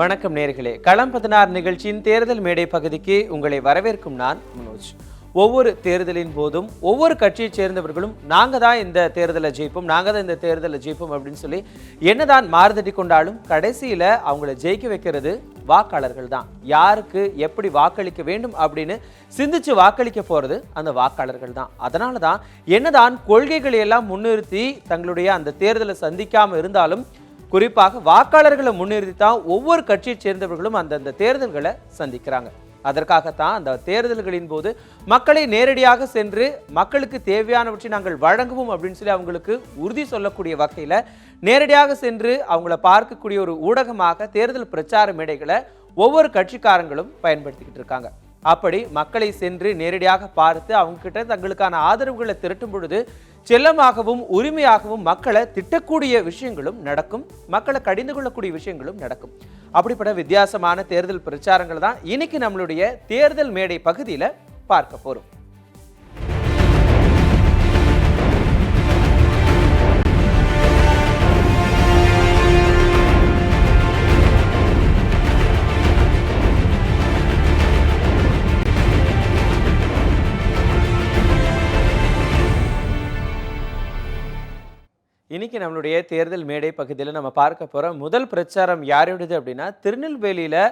வணக்கம் நேர்களே. களம் பதினாறு நிகழ்ச்சியின் தேர்தல் மேடை பகுதிக்கு உங்களை வரவேற்கும் நான் மனோஜ். ஒவ்வொரு தேர்தலின் போதும் ஒவ்வொரு கட்சியைச் சேர்ந்தவர்களும் நாங்கள் தான் இந்த தேர்தலை ஜெயிப்போம் நாங்கள் தான் இந்த தேர்தலை ஜெயிப்போம் அப்படின்னு சொல்லி என்னதான் மாறுதட்டி கொண்டாலும் கடைசியில் அவங்கள ஜெயிக்க வைக்கிறது வாக்காளர்கள் தான். யாருக்கு எப்படி வாக்களிக்க வேண்டும் அப்படின்னு சிந்திச்சு வாக்களிக்க போகிறது அந்த வாக்காளர்கள் தான். அதனால தான் என்னதான் கொள்கைகளை எல்லாம் முன்னிறுத்தி தங்களுடைய அந்த தேர்தலை சந்திக்காமல் இருந்தாலும் குறிப்பாக வாக்காளர்களை முன்னிறுத்தி தான் ஒவ்வொரு கட்சியைச் சேர்ந்தவர்களும் அந்தந்த தேர்தல்களை சந்திக்கிறாங்க. அதற்காகத்தான் அந்த தேர்தல்களின் போது மக்களை நேரடியாக சென்று மக்களுக்கு தேவையானவற்றை நாங்கள் வழங்குவோம் அப்படின்னு சொல்லி அவங்களுக்கு உறுதி சொல்லக்கூடிய வகையில் நேரடியாக சென்று அவங்கள பார்க்கக்கூடிய ஒரு ஊடகமாக தேர்தல் பிரச்சார மேடைகளை ஒவ்வொரு கட்சிக்காரங்களும் பயன்படுத்திக்கிட்டு இருக்காங்க. அப்படி மக்களை சென்று நேரடியாக பார்த்து அவங்கக்கிட்ட தங்களுக்கான ஆதரவுகளை திரட்டும் பொழுது செல்லமாகவும் உரிமையாகவும் மக்களை திட்டக்கூடிய விஷயங்களும் நடக்கும். மக்களை கடிந்து கொள்ளக்கூடிய விஷயங்களும் நடக்கும். அப்படிப்பட்ட வித்தியாசமான தேர்தல் பிரச்சாரங்கள் தான் இன்னைக்கு நம்மளுடைய தேர்தல் மேடை பகுதியில் பார்க்க போகிறோம் இன்னைக்கு நம்மளுடைய தேர்தல் மேடை பகுதியில் நம்ம பார்க்க போகிற முதல் பிரச்சாரம் யாருடையது அப்படின்னா திருநெல்வேலியில்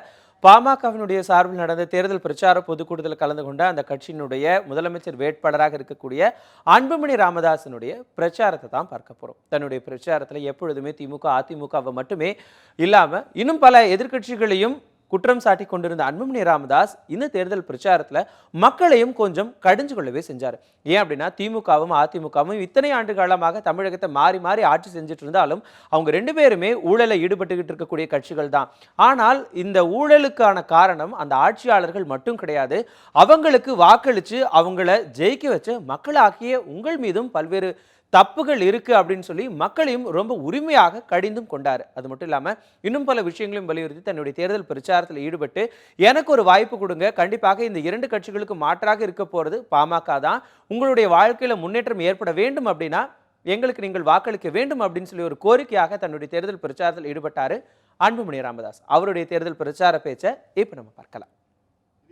பாமகவினுடைய சார்பில் நடந்த தேர்தல் பிரச்சார பொதுக்கூட்டத்தில் கலந்து கொண்ட அந்த கட்சியினுடைய முதலமைச்சர் வேட்பாளராக இருக்கக்கூடிய அன்புமணி ராமதாசனுடைய பிரச்சாரத்தை தான் பார்க்க போகிறோம் தன்னுடைய பிரச்சாரத்தில் எப்பொழுதுமே திமுக அதிமுகவை மட்டுமே இல்லாமல் இன்னும் பல எதிர்க்கட்சிகளையும் குற்றம் சாட்டி கொண்டிருந்த அன்புமணி ராமதாஸ் இந்த தேர்தல் பிரச்சாரத்தில் மக்களையும் கொஞ்சம் கடிஞ்சு கொள்ளவே செஞ்சார். ஏன் அப்படின்னா திமுகவும் அதிமுகவும் இத்தனை ஆண்டு காலமாக தமிழகத்தை மாறி மாறி ஆட்சி செஞ்சுட்டு இருந்தாலும் அவங்க ரெண்டு பேருமே ஊழலை ஈடுபட்டுக்கிட்டு இருக்கக்கூடிய கட்சிகள் தான். ஆனால் இந்த ஊழலுக்கான காரணம் அந்த ஆட்சியாளர்கள் மட்டும் கிடையாது. அவங்களுக்கு வாக்களித்து அவங்கள ஜெயிக்க வச்சு மக்களாகிய உங்கள் மீதும் பல்வேறு தப்புகள் இருக்கு அப்படின்னு சொல்லி மக்களையும் ரொம்ப உரிமையாக கடிந்தும் கொண்டார். அது மட்டும் இல்லாமல் இன்னும் பல விஷயங்களையும் வலியுறுத்தி தன்னுடைய தேர்தல் பிரச்சாரத்தில் ஈடுபட்டு எனக்கு ஒரு வாய்ப்பு கொடுங்க. கண்டிப்பாக இந்த இரண்டு கட்சிகளுக்கு மாற்றாக இருக்க போறது பாமக தான். உங்களுடைய வாழ்க்கையில முன்னேற்றம் ஏற்பட வேண்டும் அப்படின்னா எங்களுக்கு நீங்கள் வாக்களிக்க வேண்டும் அப்படின்னு சொல்லி ஒரு கோரிக்கையாக தன்னுடைய தேர்தல் பிரச்சாரத்தில் ஈடுபட்டாரு அன்புமணி ராமதாஸ். அவருடைய தேர்தல் பிரச்சார பேச்சை இப்போ நம்ம பார்க்கலாம்.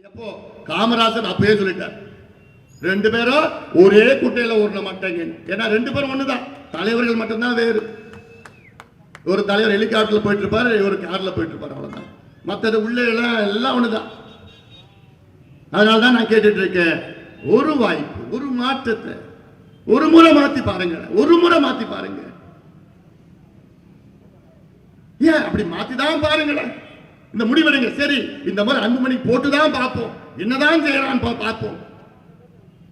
எப்போ? காமராசர் அப்பயே சொல்லிட்டார் ரெண்டு பேரும் ஒரே குட்டையில ஊர்ன மாட்டாங்க. ஏன்னா ரெண்டு பேரும் ஒண்ணுதான். தலைவர்கள் மட்டும்தான் வேறு. ஒரு தலைவர் ஹெலிகாப்டர்ல போயிட்டு இருப்பாரு ஒரு கார்ல போயிட்டு இருப்பாரு அவ்வளவுதான். மற்றது உள்ளே எல்லாம் எல்லாம் ஒண்ணுதான். அதனால தான் நான் கேட்டுட்டு இருக்கேன் ஒரு வாய்ப்பு ஒரு மாற்றத்தை ஒரு முறை மாத்தி பாருங்க ஒரு முறை மாத்தி பாருங்க. ஏன் அப்படி மாத்தி தான் பாருங்களேன்? இந்த முடிவெடுங்க சரி இந்த மாதிரி அன்பு போட்டு தான் பார்ப்போம். என்னதான் செய்யறான் பா- பார்ப்போம்.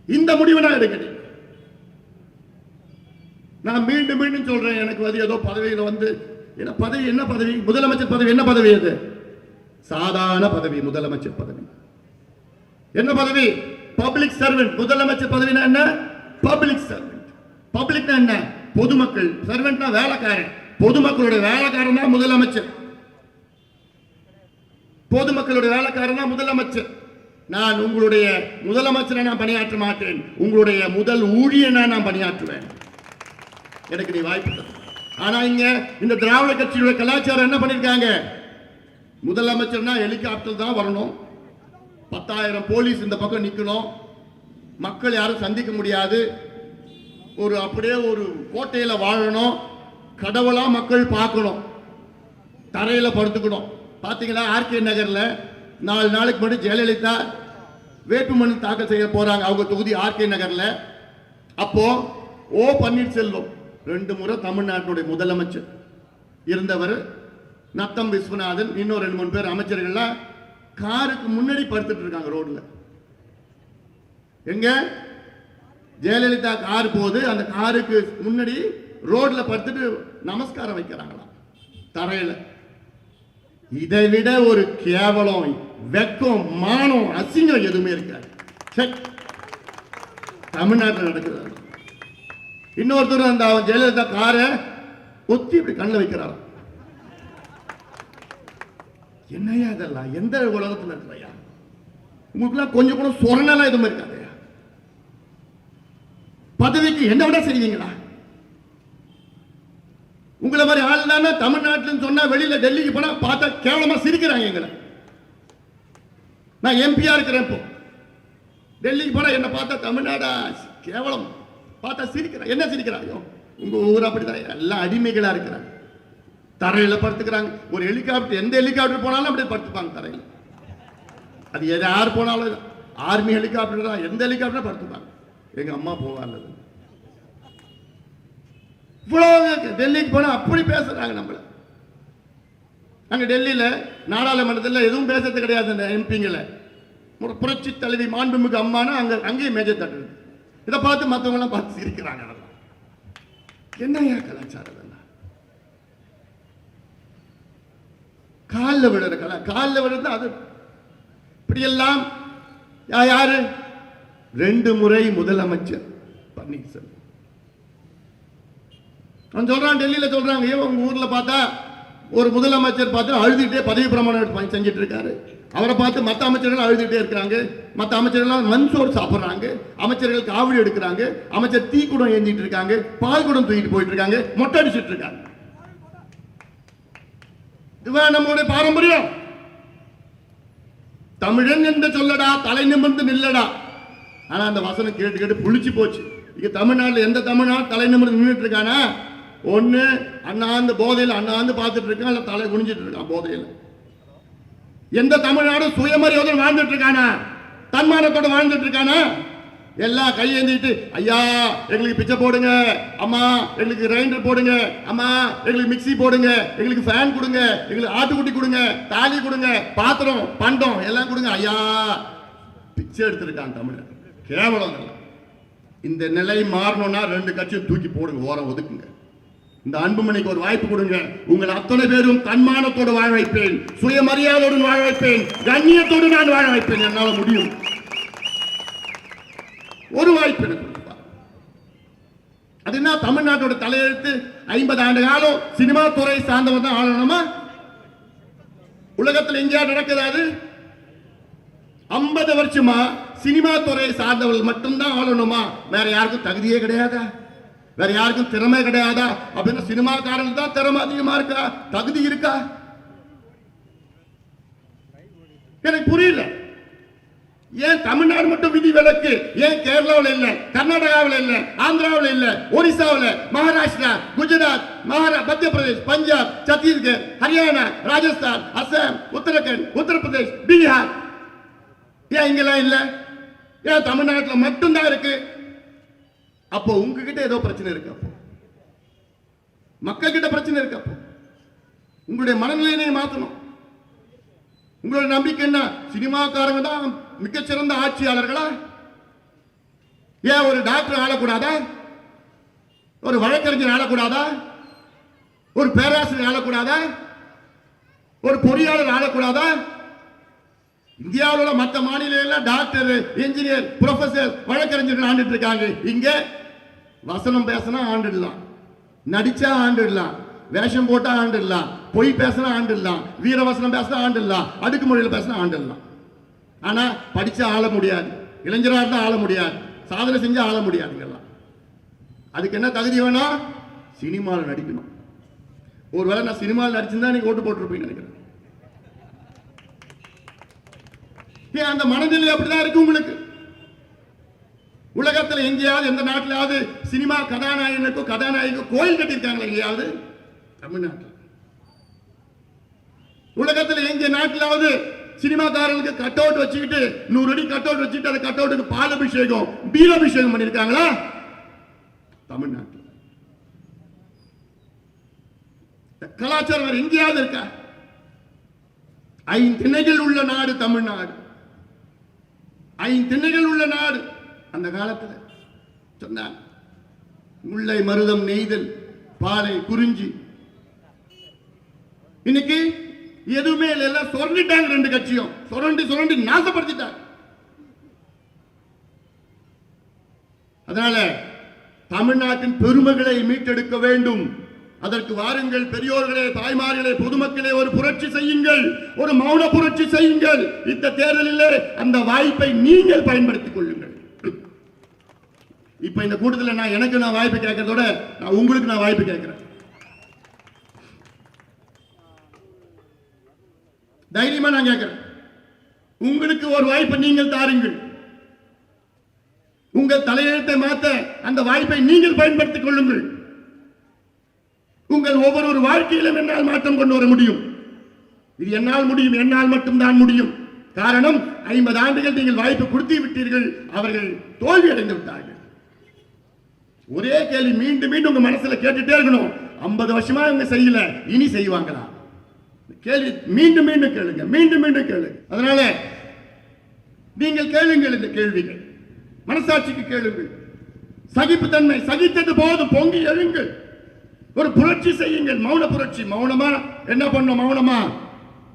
இந்த முடிவை நான் எடுங்க நான் மீண்டும் மீண்டும் சொல்றேன் எனக்கு வந்து ஏதோ பதவியில் வந்து என்ன பதவி என்ன பதவி? முதலமைச்சர் பதவி என்ன பதவி அது? சாதாரண பதவி முதலமைச்சர் பதவி. என்ன பதவி? பப்ளிக் சர்வெண்ட் முதலமைச்சர் பதவினா என்ன? பப்ளிக் சர்வெண்ட் பப்ளிக்னா என்ன? பொதுமக்கள். சர்வெண்ட்னா வேலைக்காரன். பொதுமக்களுடைய வேலைக்காரன் தான் முதலமைச்சர். பொதுமக்களுடைய வேலைக்காரன் தான் முதலமைச்சர். நான் உங்களுடைய முதலமைச்சரை நான் பணியாற்ற மாட்டேன். உங்களுடைய முதல் ஊழியனா நான் பணியாற்றுவேன். எனக்கு நீ வாய்ப்பு ஆனா இங்க இந்த திராவிட கட்சியுடைய கலாச்சாரம் என்ன பண்ணிருக்காங்க? முதலமைச்சர்னா ஹெலிகாப்டர் தான் வரணும். பத்தாயிரம் போலீஸ் இந்த பக்கம் நிற்கணும் மக்கள் யாரும் சந்திக்க முடியாது. ஒரு அப்படியே ஒரு கோட்டையில் வாழணும். கடவுளாக மக்கள் பார்க்கணும். தரையில் படுத்துக்கணும். பாத்தீங்களா? ஆர்கே நகரில் நாலு நாளைக்கு முன்னாடி ஜெயலலிதா வேட்புமனு தாக்கல் செய்ய போகிறாங்க அவங்க தொகுதி ஆர்கே நகரில். அப்போது ஓ பன்னீர்செல்வம் ரெண்டு முறை தமிழ்நாட்டினுடைய முதலமைச்சர் இருந்தவர். நத்தம் விஸ்வநாதன் இன்னும் ரெண்டு மூணு பேர் அமைச்சர்கள்லாம் காருக்கு முன்னாடி படுத்துட்டு இருக்காங்க ரோட்ல. எங்க? ஜெயலலிதா கார் போகுது அந்த காருக்கு முன்னாடி ரோட்ல படுத்துட்டு நமஸ்காரம் வைக்கிறாங்களாம் தரையில. இதை விட ஒரு கேவலம் வெக்கம் மானம் அசிங்கம் எதுவுமே இருக்காது. தமிழ்நாட்டில் நடக்குது இன்னொருத்தர் அந்த ஜெயலலிதா காரை ஒத்தி இப்படி கண்ணில் வைக்கிறாராம். என்னையா இதெல்லாம்? எந்த உலகத்துல இருக்கிறையா? உங்களுக்குலாம் கொஞ்சம் கூட சொரணெல்லாம் எதுவும் இருக்காதையா பதவிக்கு என்ன விட செய்வீங்களா? உங்களை மாதிரி ஆள் தானே தமிழ்நாட்டில் சொன்னா வெளியில டெல்லிக்கு போனா பார்த்தா கேவலமா சிரிக்கிறாங்க எங்களை. நான் எம்பியா இருக்கிறேன் இப்போ. டெல்லிக்கு போனா என்ன பார்த்தா தமிழ்நாடா கேவலம். பார்த்தா சிரிக்கிறான் என்ன சிரிக்கிறாங்க உங்க ஊர் அப்படிதான். எல்லாம் அடிமைகளா இருக்கிறாங்க. தரையில படுத்துக்கிறாங்க. ஒரு ஹெலிகாப்டர் எந்த ஹெலிகாப்டர் போனாலும் அப்படியே படுத்துப்பாங்க தரையில். அது எது யார் போனாலும் ஆர்மி ஹெலிகாப்டர் தான் எந்த ஹெலிகாப்டர் படுத்துப்பாங்க. எங்க அம்மா போவாங்க. இவ்வளோ டெல்லிக்கு போனா அப்படி பேசுறாங்க நம்மள. அங்க டெல்லியில நாடாளுமன்றத்தில் எதுவும் பேசுறது கிடையாது அந்த எம்பிங்களை. ஒரு புரட்சி தலைவி மாண்புமிகு அம்மானா அங்க அங்கேயும் மேஜை தட்டுறது. இதை பார்த்து மற்றவங்க எல்லாம் பார்த்து சிரிக்கிறாங்க. என்ன கலாச்சாரம் இதெல்லாம் காலில் விழுற கலா காலில் விழுறது அது இப்படியெல்லாம். யா- யாரு? ரெண்டு முறை முதலமைச்சர் பன்னீர்செல்வம். நான் சொல்றான் டெல்லியில சொல்றாங்க. ஏன் உங்க ஊர்ல பார்த்தா ஒரு முதலமைச்சர் பார்த்து அழுதுகிட்டே பதவி பிரமாணம் செஞ்சுட்டு இருக்காரு அவரை பார்த்து மற்ற அமைச்சர்கள் அழுதுகிட்டே இருக்கிறாங்க. மற்ற அமைச்சர்கள் மண் சோறு சாப்பிடுறாங்க. அமைச்சர்கள் காவடி எடுக்கிறாங்க. அமைச்சர் தீ குடம் ஏந்திட்டு இருக்காங்க பால் குடம் தூக்கிட்டு போயிட்டு இருக்காங்க மொட்டை அடிச்சுட்டு இருக்காங்க இதுதான் நம்மளுடைய பாரம்பரியம். தமிழன் என்று சொல்லடா தலை நிமிர்ந்து நில்லடா. ஆனா அந்த வசனம் கேட்டு கேட்டு புளிச்சு போச்சு. இங்க தமிழ்நாட்டில் எந்த தமிழ்நாடு தலை நிமிர்ந்து நின்றுட்டு இருக்கானா? ஒண்ணு அண்ணாந்து போதையில் அண்ணாந்து பார்த்துட்டு இருக்கான் இல்ல தலை குனிஞ்சிட்டு இருக்கான் போதையில். எந்த தமிழ்நாடு சுயமரியாதை வாழ்ந்துட்டு இருக்கானா? தன்மானத்தோட வாழ்ந்துட்டு இருக்கானா? எல்லாம் கையேந்திட்டு ஐயா எங்களுக்கு பிச்சை போடுங்க. அம்மா எங்களுக்கு கிரைண்டர் போடுங்க. அம்மா எங்களுக்கு மிக்ஸி போடுங்க. எங்களுக்கு ஃபேன் கொடுங்க. எங்களுக்கு ஆட்டுக்குட்டி கொடுங்க. தாலி கொடுங்க. பாத்திரம் பண்டம் எல்லாம் கொடுங்க. ஐயா பிச்சை எடுத்திருக்கான் தமிழர் கேவலம் இந்த நிலை மாறணும்னா ரெண்டு கட்சியும் தூக்கி போடுங்க ஓரம் ஒதுக்குங்க. இந்த அன்புமணிக்கு ஒரு வாய்ப்பு கொடுங்க. உங்கள் அத்தனை பேரும் தன்மானத்தோடு வாழ வைப்பேன். சுயமரியாதையோடு வாழ வைப்பேன். கண்ணியத்தோடு நான் வாழ வைப்பேன். என்னால் முடியும். ஒரு வாய்ப்பு எனக்கு கொடுப்பார் அது என்ன? தமிழ்நாட்டோட தலையெழுத்து ஐம்பது ஆண்டு காலம் சினிமா துறை சார்ந்தவன் தான் ஆளணுமா? உலகத்தில் எங்கேயா நடக்குது அது. ஐம்பது வருஷமா சினிமா துறை சார்ந்தவர்கள் மட்டும்தான் ஆளணுமா? வேற யாருக்கும் தகுதியே கிடையாதா? வேற யாருக்கும் திறமை கிடையாதா? அப்படின்னு சினிமாக்காரர்கள் தான் திறமை அதிகமா இருக்கா? தகுதி இருக்கா? எனக்கு புரியல. ஏன் தமிழ்நாடு மட்டும் விதி விலக்கு? ஏன் கேரளாவில் இல்லை கர்நாடகாவில் இல்லை ஆந்திராவில் இல்லை ஒரிசாவில் மகாராஷ்டிரா குஜராத் மகாரா மத்திய பிரதேஷ் பஞ்சாப் சத்தீஸ்கர் ஹரியானா ராஜஸ்தான் அசாம் உத்தரகண்ட் உத்தரப்பிரதேஷ் பீகார். ஏன் இங்கெல்லாம் இல்லை? ஏன் தமிழ்நாட்டில் மட்டும்தான் இருக்கு? அப்போ உங்ககிட்ட ஏதோ பிரச்சனை இருக்கு அப்போ. மக்கள் கிட்ட பிரச்சனை இருக்கு அப்போ. உங்களுடைய மனநிலையை மாற்றணும். உங்களோட நம்பிக்கை என்ன? சினிமாக்காரங்க தான் மிகச்சிறந்த ஆட்சியாளர்களா? ஏன் ஒரு டாக்டர் ஆளக்கூடாதா? ஒரு வழக்கறிஞர் ஆளக்கூடாதா? ஒரு பேராசிரியர் ஆளக்கூடாதா? ஒரு பொறியாளர் ஆளக்கூடாதா? இந்தியாவில் உள்ள மற்ற மாநிலங்களில் டாக்டர் இன்ஜினியர் ப்ரொஃபசர் வழக்கறிஞர்கள் ஆண்டுட்டு இருக்காங்க. இங்க வசனம் பேசினா ஆண்டுடலாம். நடிச்சா ஆண்டுடலாம். வேஷம் போட்டா ஆண்டுடலாம் பொய் பேசினா ஆண்டுடலாம் வீரவசனம் பேசினா ஆண்டுடலாம் அடுக்குமொழியில் பேசினா ஆண்டுடலாம். ஆனா படிச்சா ஆள முடியாது இளைஞராக இருந்தால் ஆள முடியாது சாதனை செஞ்சால் ஆள முடியாதுங்கெல்லாம் அதுக்கு என்ன தகுதி வேணும் சினிமாவில் நடிக்கணும். ஒருவேளை நான் சினிமாவில் நடிச்சிருந்தா நீங்கள் ஓட்டு போட்டிருப்பீங்கன்னு நினைக்கிறேன். ஏன் அந்த மனநிலை அப்படிதான் இருக்கு உங்களுக்கு? உலகத்துல எங்கேயாவது எந்த நாட்டிலாவது சினிமா கதாநாயகனுக்கும் கதாநாயகிக்கும் கோயில் கட்டியிருக்காங்களா எங்கேயாவது? தமிழ்நாட்டில். உலகத்துல எங்க நாட்டிலாவது சினிமாக்காரங்களுக்கு கட் அவுட் வச்சுக்கிட்டு நூறு அடி கட் அவுட் வச்சுட்டு அந்த கட் அவுட்டுக்கு பால் அபிஷேகம் பீல் அபிஷேகம் பண்ணியிருக்காங்களா? தமிழ்நாட்டில். கலாச்சாரம் வேற எங்கேயாவது இருக்கா? ஐந்திணைகள் உள்ள நாடு தமிழ்நாடு. ஐந்திணைகள் உள்ள நாடு அந்த காலத்துல. சொன்னாங்க. முல்லை மருதம் நெய்தல் பாலை குறிஞ்சி இன்னைக்கு எதுவுமே இல்லை எல்லாம் ரெண்டு கட்சியும். சொரண்டி சுரண்டி நாசப்படுத்திட்டாங்க. அதனால தமிழ்நாட்டின் பெருமைகளை மீட்டெடுக்க வேண்டும். அதற்கு வாருங்கள் பெரியோர்களே தாய்மார்களே பொதுமக்களே ஒரு புரட்சி செய்யுங்கள் ஒரு மௌன புரட்சி செய்யுங்கள். இந்த தேர்தலிலே அந்த வாய்ப்பை நீங்கள் பயன்படுத்திக் கொள்ளுங்கள். இப்ப இந்த கூட்டத்தில் நான் எனக்கு நான் வாய்ப்பு கேட்கறதோட நான் உங்களுக்கு நான் வாய்ப்பு கேட்கிறேன். தைரியமா நான் கேட்கிறேன் உங்களுக்கு ஒரு வாய்ப்பை நீங்கள் தாருங்கள். உங்கள் தலையெழுத்தை மாற்ற அந்த வாய்ப்பை நீங்கள் பயன்படுத்திக் கொள்ளுங்கள். உங்கள் ஒவ்வொரு வாழ்க்கையிலும் என்னால் மாற்றம் கொண்டு வர முடியும். இது என்னால் முடியும் என்னால் மட்டும்தான் முடியும். காரணம் ஐம்பது ஆண்டுகள் நீங்கள் வாய்ப்பு கொடுத்து விட்டீர்கள் அவர்கள் தோல்வி அடைந்து விட்டார்கள். ஒரே கேள்வி மீண்டும் மீண்டும் உங்க மனசுல கேட்டுட்டே இருக்கணும். ஐம்பது வருஷமா இவங்க செய்யல இனி செய்வாங்களா? கேள்வி மீண்டும் மீண்டும் கேளுங்க மீண்டும் மீண்டும் கேளுங்க. அதனால நீங்கள் கேளுங்கள் இந்த கேள்விகள். மனசாட்சிக்கு கேளுங்கள். சகிப்புத்தன்மை சகித்தது போதும் பொங்கி எழுங்கள். ஒரு புரட்சி செய்யுங்கள் மௌன புரட்சி. மௌனமா? என்ன பண்ணும் மௌனமா?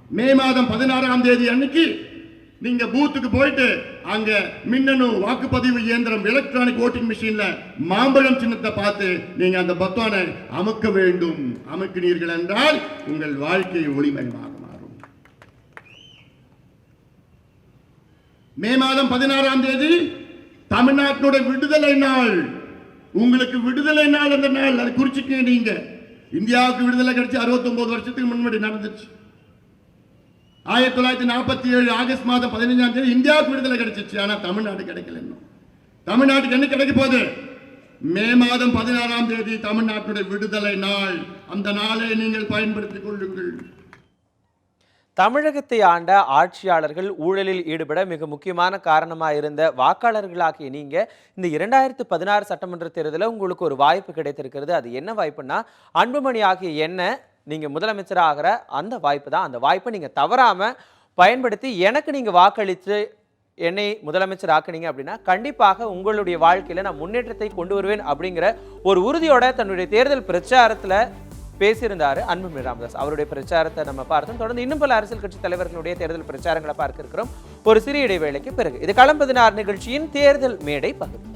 மே மாதம் பதினாறாம் தேதி அன்னைக்கு நீங்க பூத்துக்கு போயிட்டு அங்க மின்னணு வாக்குப்பதிவு இயந்திரம் எலக்ட்ரானிக் ஓட்டிங் மிஷின்ல மாம்பழம் சின்னத்தை பார்த்து நீங்க அந்த பத்தானை அமுக்க வேண்டும் அமுக்கினீர்கள் என்றால் உங்கள் வாழ்க்கை ஒளிமயமாக மாறும். மே மாதம் பதினாறாம் தேதி தமிழ்நாட்டினுடைய விடுதலை நாள். உங்களுக்கு விடுதலை நாள் அந்த நாள் அதை குறிச்சுக்க நீங்க. இந்தியாவுக்கு விடுதலை கிடைச்சி அறுபத்தி ஒன்பது வருஷத்துக்கு முன்னாடி நடந்துச்சு. ஆயிரத்தி தொள்ளாயிரத்தி நாற்பத்தி ஏழு ஆகஸ்ட் மாதம் பதினஞ்சாம் தேதி இந்தியாவுக்கு விடுதலை கிடைச்சிச்சு. ஆனால் தமிழ்நாடு கிடைக்கல இன்னும். தமிழ்நாட்டுக்கு என்ன கிடைக்க போகுது? மே மாதம் பதினாறாம் தேதி தமிழ்நாட்டுடைய விடுதலை நாள். அந்த நாளை நீங்கள் பயன்படுத்திக் கொள்ளுங்கள். தமிழகத்தை ஆண்ட ஆட்சியாளர்கள் ஊழலில் ஈடுபட மிக முக்கியமான காரணமாக இருந்த வாக்காளர்களாகிய நீங்கள் இந்த இரண்டாயிரத்து பதினாறு சட்டமன்ற தேர்தலில் உங்களுக்கு ஒரு வாய்ப்பு கிடைத்திருக்கிறது. அது என்ன வாய்ப்புன்னா அன்புமணி ஆகிய என்ன நீங்கள் முதலமைச்சர் ஆகிற அந்த வாய்ப்பு தான். அந்த வாய்ப்பை நீங்கள் தவறாமல் பயன்படுத்தி எனக்கு நீங்கள் வாக்களித்து என்னை முதலமைச்சர் ஆக்குனீங்க அப்படின்னா கண்டிப்பாக உங்களுடைய வாழ்க்கையில் நான் முன்னேற்றத்தை கொண்டு வருவேன் அப்படிங்கிற ஒரு உறுதியோட தன்னுடைய தேர்தல் பிரச்சாரத்தில் பேசியிருந்தார் அன்புமணி ராமதாஸ். அவருடைய பிரச்சாரத்தை நம்ம பார்த்தோம். தொடர்ந்து இன்னும் பல அரசியல் கட்சி தலைவர்களுடைய தேர்தல் பிரச்சாரங்களை பார்க்க இருக்கிறோம் ஒரு சிறிய இடைவேளைக்கு பிறகு. இது களம் பதினாறு நிகழ்ச்சியின் தேர்தல் மேடை பகுதி.